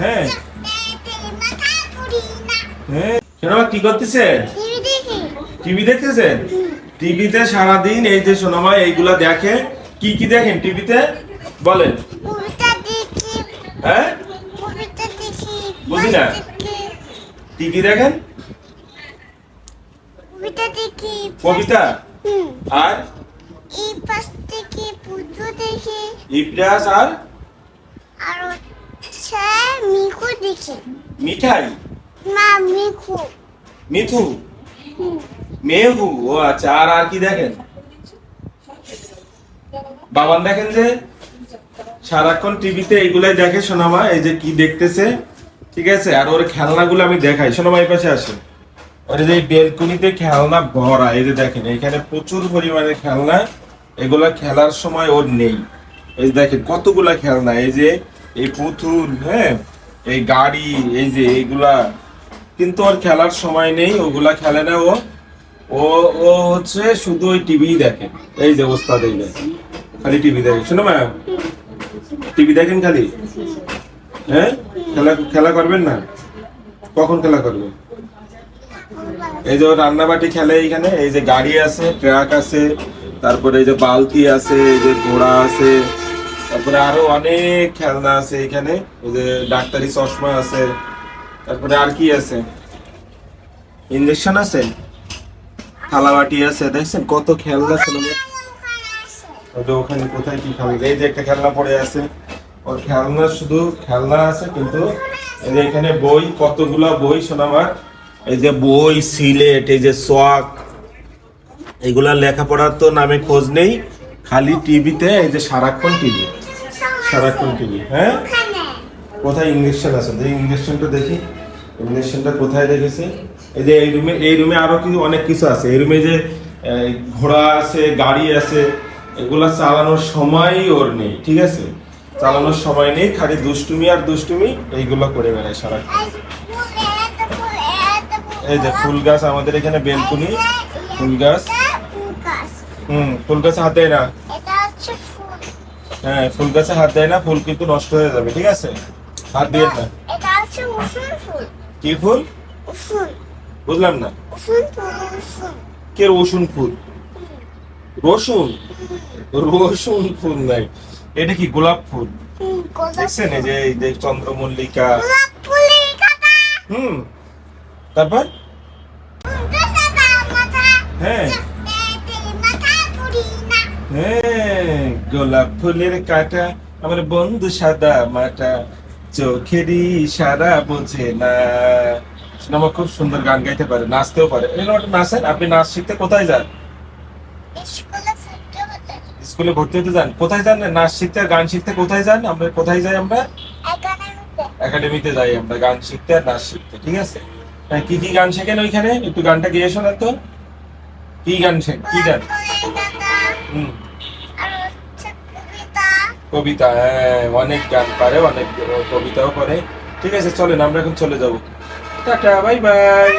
হ্যাঁ। হ্যাঁ। সোনামা কি করতেছেন টিভি দেখতেছেন? টিভিতে সারাদিন এই যে সোনামা এইগুলা দেখে কি কি দেখেন টিভিতে? বলেন। হ্যাঁ? বুঝি না। টিভি দেখেন? কবিতা। আর হচ্ছে মিকু দেখি। মিঠাই? মা মিকু মিথু মেহু ও আচ্ছা আর আর কি দেখেন? বাবান দেখেন যে সারাক্ষণ টিভিতে এইগুলাই দেখে সোনামা এই যে কি দেখতেছে ঠিক আছে? আর ওর খেলনাগুলো আমি দেখাই। সোনামা এই পাশে আসে ওর যে বেলকুনিতে খেলনা ভরা এই যে দেখেন এখানে প্রচুর পরিমাণে খেলনা। এগুলা খেলার সময় ওর নেই। এই দেখেন কতগুলা খেলনা এই যে এই পুতুল হ্যাঁ? এই গাড়ি, এই যে এইগুলা। কিন্তু ওর খেলার সময় নেই, ওগুলা খেলে না ও। ও ও হচ্ছে শুধু ওই টিভি দেখে। এই যে ওস্তাদ এই খালি টিভি দেখে। শোনো ম্যাম, টিভি দেখেন খালি? হ্যাঁ? খেলা খেলা করবেন না? কখন খেলা করবেন? এই যে রান্নাবাটি খেলে এইখানে, এই যে গাড়ি আছে, ট্রাক আছে, তারপরে এই যে বালতি আছে, এই যে ঘোড়া আছে তারপরে আরও অনেক খেলনা আছে এখানে। এই যে ডাক্তারি চশমা আছে, তারপরে আর কি আছে? ইঞ্জেকশন আছে? থালাবাটি আছে, দেখছেন কত খেলনা ছিল। ওখানে কোথায় কি খেলনা? এই যে একটা খেলনা পড়ে আছে। ওর খেলনা শুধু খেলনা আছে, কিন্তু এখানে বই, কতগুলা বই শোনাবার এই যে বই, সিলেট, এই যে সোয়াক, এগুলা লেখাপড়ার তো নামে খোঁজ নেই, খালি টিভিতে এই যে সারাক্ষণ টিভি। সারাক্ষণ টিভি হ্যাঁ? কোথায় ইঞ্জেকশন আছে? দেখি ইঞ্জেকশনটা দেখি। ইঞ্জেকশনটা কোথায় রেখেছে? এই যে এই রুমে এই রুমে আরও কিছু অনেক কিছু আছে। এই রুমে যে ঘোড়া আছে গাড়ি আছে এগুলা চালানোর সময়ই ওর নেই ঠিক আছে? চালানোর সময় নেই খালি দুষ্টুমি আর দুষ্টুমি এইগুলো করে বেড়ায় সারাক্ষণ। এই যে ফুল গাছ আমাদের এখানে বেলকুনি ফুল গাছ। হুম ফুল গাছ হাতে না। হ্যাঁ ফুল গাছে হাত দেয় না ফুল কিন্তু নষ্ট হয়ে যাবে ঠিক আছে? হাত দিয়ে না। এটা উসুন ফুল। কি ফুল? বুঝলাম না। ফুল কে রসুন ফুল? রসুন? রসুন ফুল নাই। এটা কি গোলাপ ফুল? দেখছেন এই যে এই যে চন্দ্রমল্লিকা। হুম। তারপর? হ্যাঁ। হ্যাঁ। গোলাপ ফুলের কাটা আমার বন্ধু সাদা মাটা চোখেরই সারা বোঝে না। আমার খুব সুন্দর গান গাইতে পারে নাচতেও পারে। নাচেন আপনি নাচ শিখতে কোথায় যান? স্কুলে ভর্তি হতে যান? কোথায় যান? নাচ শিখতে আর গান শিখতে কোথায় যান? আমরা কোথায় যাই আমরা? একাডেমিতে। যাই আমরা গান শিখতে আর নাচ শিখতে ঠিক আছে? হ্যাঁ, কি কি গান শেখেন ওইখানে? একটু গানটা গিয়ে শোনান তো। কি গান শেখ কি গান? হুম। কবিতা হ্যাঁ অনেক গান পারে, অনেক কবিতাও করে ঠিক আছে, চলেন, আমরা এখন চলে যাব। Tata, bye bye.